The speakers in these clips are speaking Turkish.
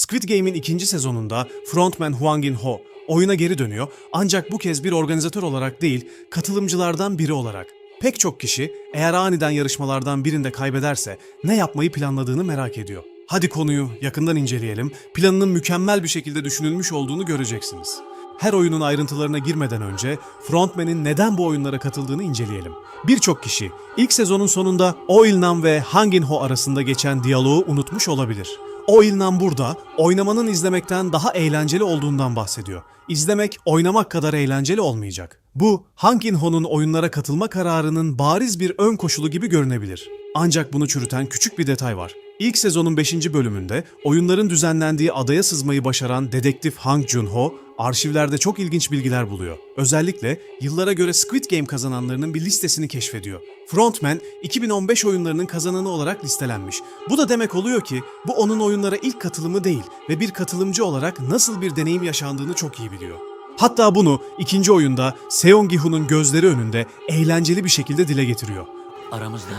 Squid Game'in ikinci sezonunda frontman Hwang In-ho oyuna geri dönüyor ancak bu kez bir organizatör olarak değil, katılımcılardan biri olarak. Pek çok kişi eğer aniden yarışmalardan birinde kaybederse ne yapmayı planladığını merak ediyor. Hadi konuyu yakından inceleyelim. Planının mükemmel bir şekilde düşünülmüş olduğunu göreceksiniz. Her oyunun ayrıntılarına girmeden önce frontman'in neden bu oyunlara katıldığını inceleyelim. Birçok kişi ilk sezonun sonunda Oilnam ve Hanginho arasında geçen diyaloğu unutmuş olabilir. Oilnam burada oynamanın izlemekten daha eğlenceli olduğundan bahsediyor. İzlemek oynamak kadar eğlenceli olmayacak. Bu Hanginho'nun oyunlara katılma kararının bariz bir ön koşulu gibi görünebilir. Ancak bunu çürüten küçük bir detay var. İlk sezonun 5. bölümünde oyunların düzenlendiği adaya sızmayı başaran dedektif Hang Jun-ho arşivlerde çok ilginç bilgiler buluyor. Özellikle yıllara göre Squid Game kazananlarının bir listesini keşfediyor. Frontman 2015 oyunlarının kazananı olarak listelenmiş. Bu da demek oluyor ki bu onun oyunlara ilk katılımı değil ve bir katılımcı olarak nasıl bir deneyim yaşandığını çok iyi biliyor. Hatta bunu ikinci oyunda Seong Gi-hoon'un gözleri önünde eğlenceli bir şekilde dile getiriyor. Aramızda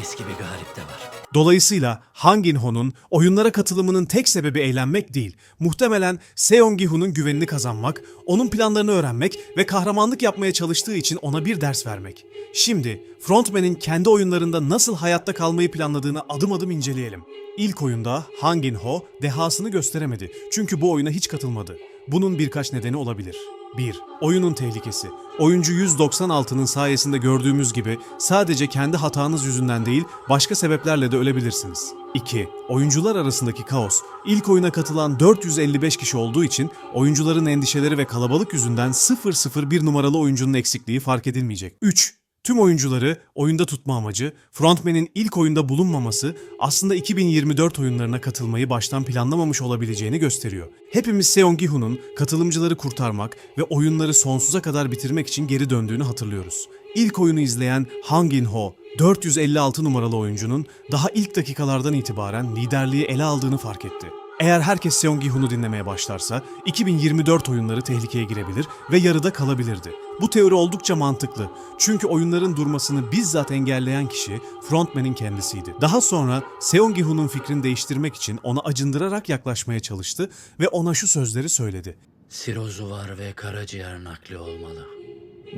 eski bir galip de var. Dolayısıyla Hang In-ho'nun oyunlara katılımının tek sebebi eğlenmek değil, muhtemelen Seong Gi-hoon'un güvenini kazanmak, onun planlarını öğrenmek ve kahramanlık yapmaya çalıştığı için ona bir ders vermek. Şimdi frontman'in kendi oyunlarında nasıl hayatta kalmayı planladığını adım adım inceleyelim. İlk oyunda Hang In-ho dehasını gösteremedi çünkü bu oyuna hiç katılmadı. Bunun birkaç nedeni olabilir. 1. Oyunun tehlikesi. Oyuncu 196'nın sayesinde gördüğümüz gibi sadece kendi hatanız yüzünden değil başka sebeplerle de ölebilirsiniz. 2. Oyuncular arasındaki kaos. İlk oyuna katılan 455 kişi olduğu için oyuncuların endişeleri ve kalabalık yüzünden 001 numaralı oyuncunun eksikliği fark edilmeyecek. 3. Tüm oyuncuları oyunda tutma amacı, frontman'in ilk oyunda bulunmaması aslında 2024 oyunlarına katılmayı baştan planlamamış olabileceğini gösteriyor. Hepimiz Seong Gi-hoon'un katılımcıları kurtarmak ve oyunları sonsuza kadar bitirmek için geri döndüğünü hatırlıyoruz. İlk oyunu izleyen Hang In-ho, 456 numaralı oyuncunun daha ilk dakikalardan itibaren liderliği ele aldığını fark etti. Eğer herkes Seong Gi-hoon'u dinlemeye başlarsa 2024 oyunları tehlikeye girebilir ve yarıda kalabilirdi. Bu teori oldukça mantıklı. Çünkü oyunların durmasını bizzat engelleyen kişi frontman'in kendisiydi. Daha sonra Seong Gi-hoon'un fikrini değiştirmek için ona acındırarak yaklaşmaya çalıştı ve ona şu sözleri söyledi. Sirozuvar ve karaciğer nakli olmalı.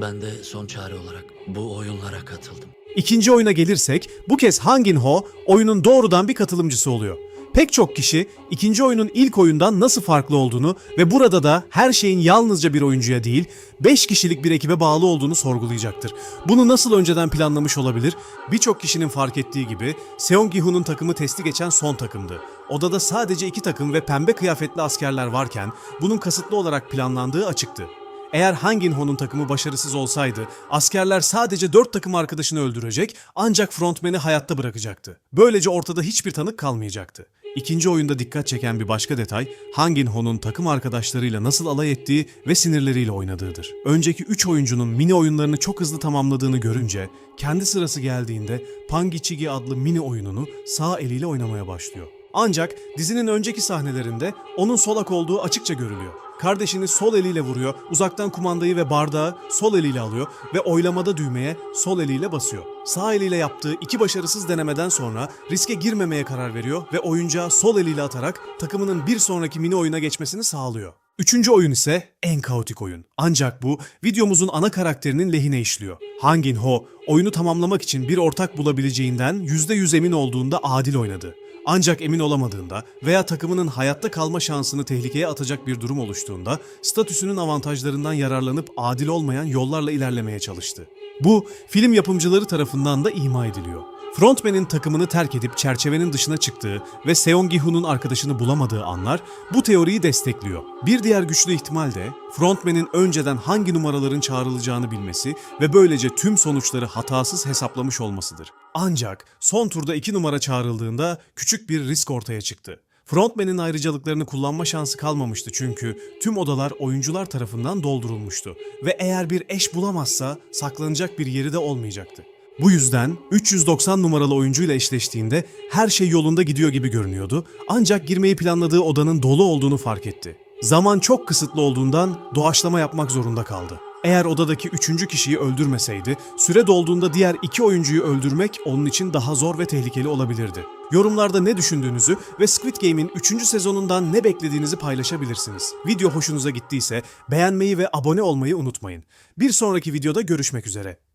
Ben de son çare olarak bu oyunlara katıldım. İkinci oyuna gelirsek bu kez Hang In-ho oyunun doğrudan bir katılımcısı oluyor. Pek çok kişi ikinci oyunun ilk oyundan nasıl farklı olduğunu ve burada da her şeyin yalnızca bir oyuncuya değil 5 kişilik bir ekibe bağlı olduğunu sorgulayacaktır. Bunu nasıl önceden planlamış olabilir? Birçok kişinin fark ettiği gibi Seong Gi-hoon'un takımı testi geçen son takımdı. Odada sadece iki takım ve pembe kıyafetli askerler varken bunun kasıtlı olarak planlandığı açıktı. Eğer Hang In-ho'nun takımı başarısız olsaydı, askerler sadece 4 takım arkadaşını öldürecek ancak frontman'i hayatta bırakacaktı. Böylece ortada hiçbir tanık kalmayacaktı. İkinci oyunda dikkat çeken bir başka detay, Hang In-ho'nun takım arkadaşlarıyla nasıl alay ettiği ve sinirleriyle oynadığıdır. Önceki 3 oyuncunun mini oyunlarını çok hızlı tamamladığını görünce, kendi sırası geldiğinde Pangichigi adlı mini oyununu sağ eliyle oynamaya başlıyor. Ancak dizinin önceki sahnelerinde onun solak olduğu açıkça görülüyor. Kardeşini sol eliyle vuruyor, uzaktan kumandayı ve bardağı sol eliyle alıyor ve oylamada düğmeye sol eliyle basıyor. Sağ eliyle yaptığı iki başarısız denemeden sonra riske girmemeye karar veriyor ve oyuncağı sol eliyle atarak takımının bir sonraki mini oyuna geçmesini sağlıyor. Üçüncü oyun ise en kaotik oyun. Ancak bu videomuzun ana karakterinin lehine işliyor. Hang In-ho oyunu tamamlamak için bir ortak bulabileceğinden %100 emin olduğunda adil oynadı. Ancak emin olamadığında veya takımının hayatta kalma şansını tehlikeye atacak bir durum oluştuğunda statüsünün avantajlarından yararlanıp adil olmayan yollarla ilerlemeye çalıştı. Bu film yapımcıları tarafından da ima ediliyor. Frontman'in takımını terk edip çerçevenin dışına çıktığı ve Seong Gi-hoon'un arkadaşını bulamadığı anlar bu teoriyi destekliyor. Bir diğer güçlü ihtimal de frontman'in önceden hangi numaraların çağrılacağını bilmesi ve böylece tüm sonuçları hatasız hesaplamış olmasıdır. Ancak son turda 2 numara çağrıldığında küçük bir risk ortaya çıktı. Frontman'in ayrıcalıklarını kullanma şansı kalmamıştı çünkü tüm odalar oyuncular tarafından doldurulmuştu ve eğer bir eş bulamazsa saklanacak bir yeri de olmayacaktı. Bu yüzden 390 numaralı oyuncuyla eşleştiğinde her şey yolunda gidiyor gibi görünüyordu ancak girmeyi planladığı odanın dolu olduğunu fark etti. Zaman çok kısıtlı olduğundan doğaçlama yapmak zorunda kaldı. Eğer odadaki üçüncü kişiyi öldürmeseydi, süre dolduğunda diğer iki oyuncuyu öldürmek onun için daha zor ve tehlikeli olabilirdi. Yorumlarda ne düşündüğünüzü ve Squid Game'in 3. sezonundan ne beklediğinizi paylaşabilirsiniz. Video hoşunuza gittiyse beğenmeyi ve abone olmayı unutmayın. Bir sonraki videoda görüşmek üzere.